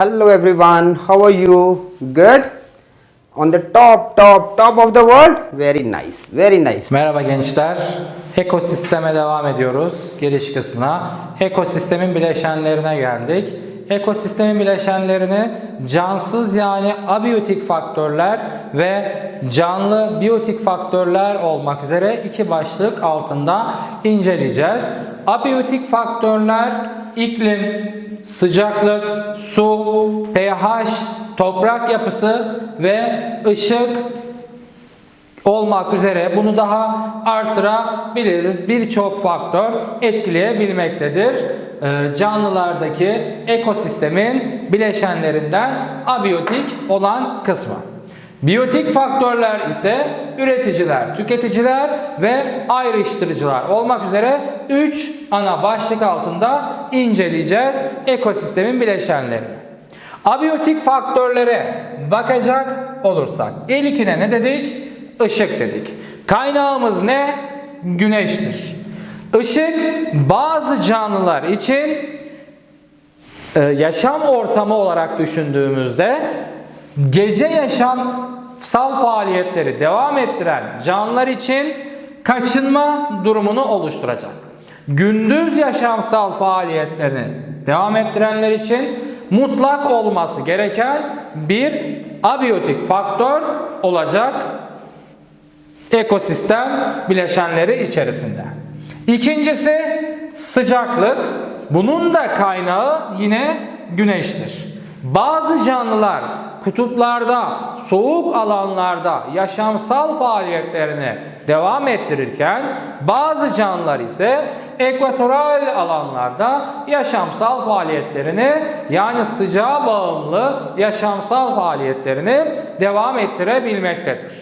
Hello everyone, how are you? Good? On the top, top, top of the world? Very nice, very nice. Merhaba gençler. Ekosisteme devam ediyoruz. Giriş kısmına. Ekosistemin bileşenlerine geldik. Ekosistemin bileşenlerini cansız yani abiyotik faktörler ve canlı biyotik faktörler olmak üzere iki başlık altında inceleyeceğiz. Abiyotik faktörler iklim, sıcaklık, su, pH, toprak yapısı ve ışık olmak üzere bunu daha arttırabiliriz. Birçok faktör etkileyebilmektedir. Ee, Canlılardaki ekosistemin bileşenlerinden abiyotik olan kısmı. Biyotik faktörler ise üreticiler, tüketiciler ve ayrıştırıcılar olmak üzere 3 ana başlık altında inceleyeceğiz ekosistemin bileşenlerini. Abiyotik faktörlere bakacak olursak ilkine ne dedik? Işık dedik. Kaynağımız ne? Güneştir. Işık bazı canlılar için e, yaşam ortamı olarak düşündüğümüzde gece yaşamsal faaliyetleri devam ettiren canlılar için kaçınma durumunu oluşturacak. Gündüz yaşamsal faaliyetlerini devam ettirenler için mutlak olması gereken bir abiyotik faktör olacak ekosistem bileşenleri içerisinde. İkincisi sıcaklık. Bunun da kaynağı yine güneştir. Bazı canlılar kutuplarda, soğuk alanlarda yaşamsal faaliyetlerini devam ettirirken bazı canlılar ise ekvatoral alanlarda yaşamsal faaliyetlerini yani sıcağa bağımlı yaşamsal faaliyetlerini devam ettirebilmektedir.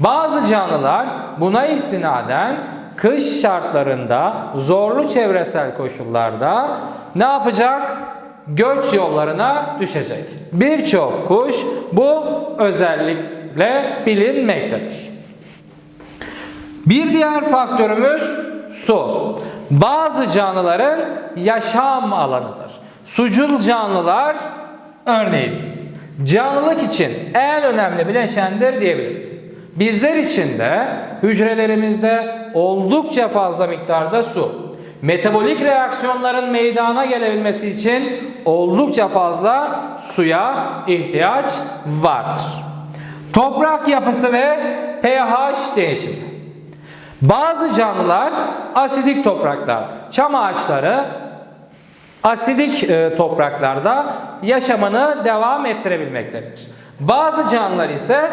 Bazı canlılar buna istinaden kış şartlarında zorlu çevresel koşullarda ne yapacak? Göç yollarına düşecek. Birçok kuş bu özellikle bilinmektedir. Bir diğer faktörümüz su. Bazı canlıların yaşam alanıdır. Sucul canlılar örneğimiz. Canlılık için en önemli bileşendir diyebiliriz. Bizler için de hücrelerimizde oldukça fazla miktarda su. Metabolik reaksiyonların meydana gelebilmesi için oldukça fazla suya ihtiyaç vardır. Toprak yapısı ve pH değişimi. Bazı canlılar asidik topraklarda, çam ağaçları asidik e, topraklarda yaşamını devam ettirebilmektedir. Bazı canlılar ise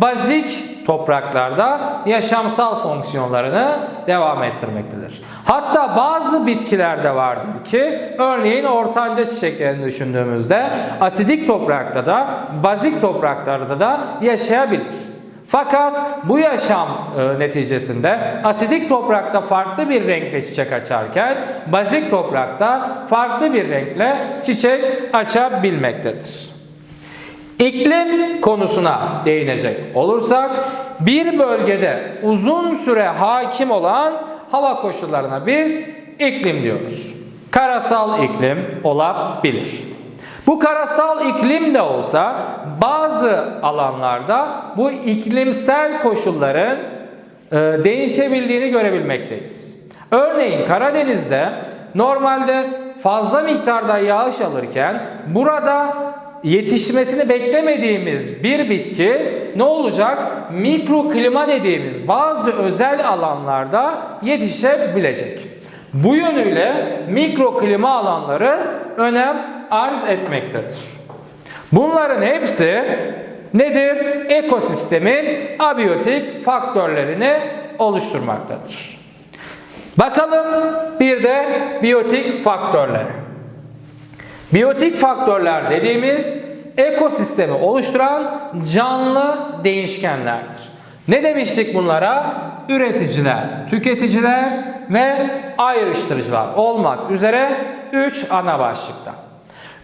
bazik topraklarda yaşamsal fonksiyonlarını devam ettirmektedir. Hatta bazı bitkilerde vardır ki örneğin ortanca çiçeklerini düşündüğümüzde asidik toprakta da bazik topraklarda da yaşayabilir. Fakat bu yaşam e, neticesinde asidik toprakta farklı bir renkle çiçek açarken bazik toprakta farklı bir renkle çiçek açabilmektedir. İklim konusuna değinecek olursak bir bölgede uzun süre hakim olan hava koşullarına biz iklim diyoruz. Karasal iklim olabilir. Bu karasal iklim de olsa bazı alanlarda bu iklimsel koşulların e, değişebildiğini görebilmekteyiz. Örneğin Karadeniz'de normalde fazla miktarda yağış alırken burada yetişmesini beklemediğimiz bir bitki ne olacak? Mikroklima dediğimiz bazı özel alanlarda yetişebilecek. Bu yönüyle mikroklima alanları önem arz etmektedir. Bunların hepsi nedir? Ekosistemin abiyotik faktörlerini oluşturmaktadır. Bakalım bir de biyotik faktörlere. Biyotik faktörler dediğimiz ekosistemi oluşturan canlı değişkenlerdir. Ne demiştik bunlara? Üreticiler, tüketiciler ve ayrıştırıcılar olmak üzere 3 ana başlıkta.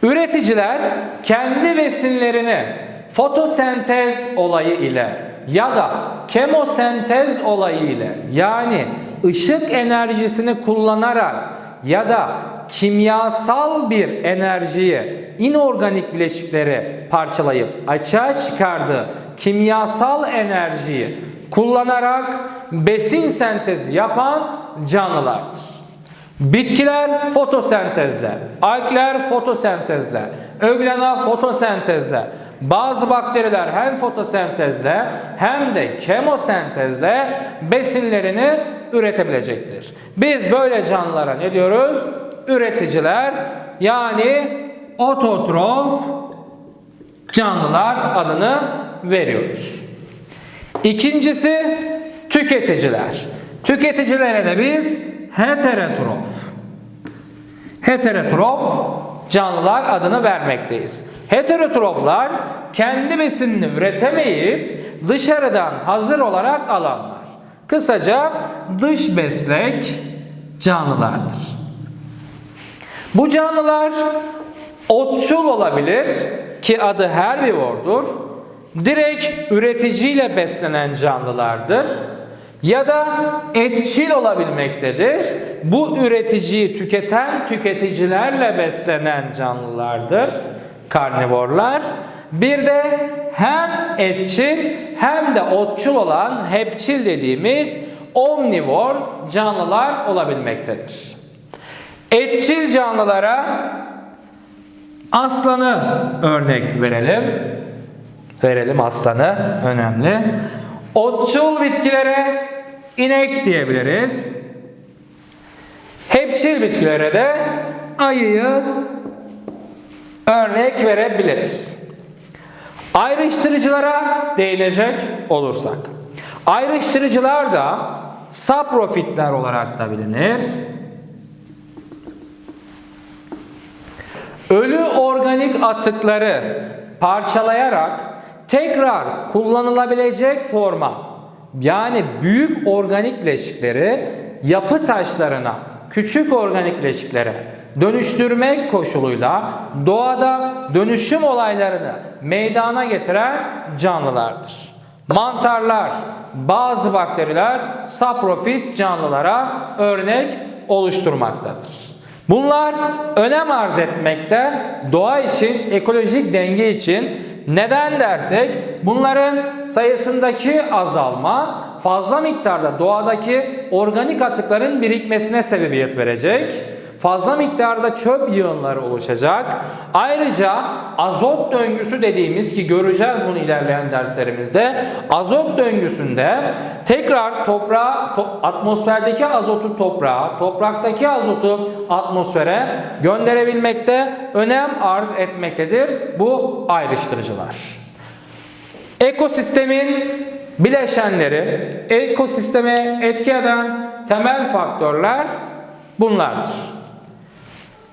Üreticiler kendi besinlerini fotosentez olayı ile ya da kemosentez olayı ile yani ışık enerjisini kullanarak ya da kimyasal bir enerjiyi inorganik bileşikleri parçalayıp açığa çıkardığı kimyasal enerjiyi kullanarak besin sentezi yapan canlılardır. Bitkiler fotosentezle, algler fotosentezle, öglena fotosentezle, bazı bakteriler hem fotosentezle hem de kemosentezle besinlerini üretebilecektir. Biz böyle canlılara ne diyoruz? Üreticiler yani ototrof canlılar adını veriyoruz. İkincisi tüketiciler. Tüketicilere de biz heterotrof. Heterotrof canlılar adını vermekteyiz. Heterotroflar kendi besinini üretemeyip dışarıdan hazır olarak alanlar. Kısaca dış beslek canlılardır. Bu canlılar otçul olabilir ki adı herbivordur. Direkt üreticiyle beslenen canlılardır. Ya da etçil olabilmektedir. Bu üreticiyi tüketen tüketicilerle beslenen canlılardır. Karnivorlar. Bir de hem etçil hem de otçul olan hepçil dediğimiz omnivor canlılar olabilmektedir. Etçil canlılara aslanı örnek verelim. Verelim aslanı önemli. Otçul bitkilere inek diyebiliriz. Hepçil bitkilere de ayıyı örnek verebiliriz. Ayrıştırıcılara değinecek olursak. Ayrıştırıcılar da saprofitler olarak da bilinir. Ölü organik atıkları parçalayarak tekrar kullanılabilecek forma yani büyük organik bileşikleri yapı taşlarına, küçük organik bileşiklere dönüştürmek koşuluyla doğada dönüşüm olaylarını meydana getiren canlılardır. Mantarlar, bazı bakteriler saprofit canlılara örnek oluşturmaktadır. Bunlar önem arz etmekte doğa için, ekolojik denge için. Neden dersek bunların sayısındaki azalma fazla miktarda doğadaki organik atıkların birikmesine sebebiyet verecek. Fazla miktarda çöp yığınları oluşacak. Ayrıca azot döngüsü dediğimiz ki göreceğiz bunu ilerleyen derslerimizde. Azot döngüsünde tekrar toprağa, to- atmosferdeki azotu toprağa, topraktaki azotu atmosfere gönderebilmekte önem arz etmektedir bu ayrıştırıcılar. Ekosistemin bileşenleri, ekosisteme etki eden temel faktörler bunlardır.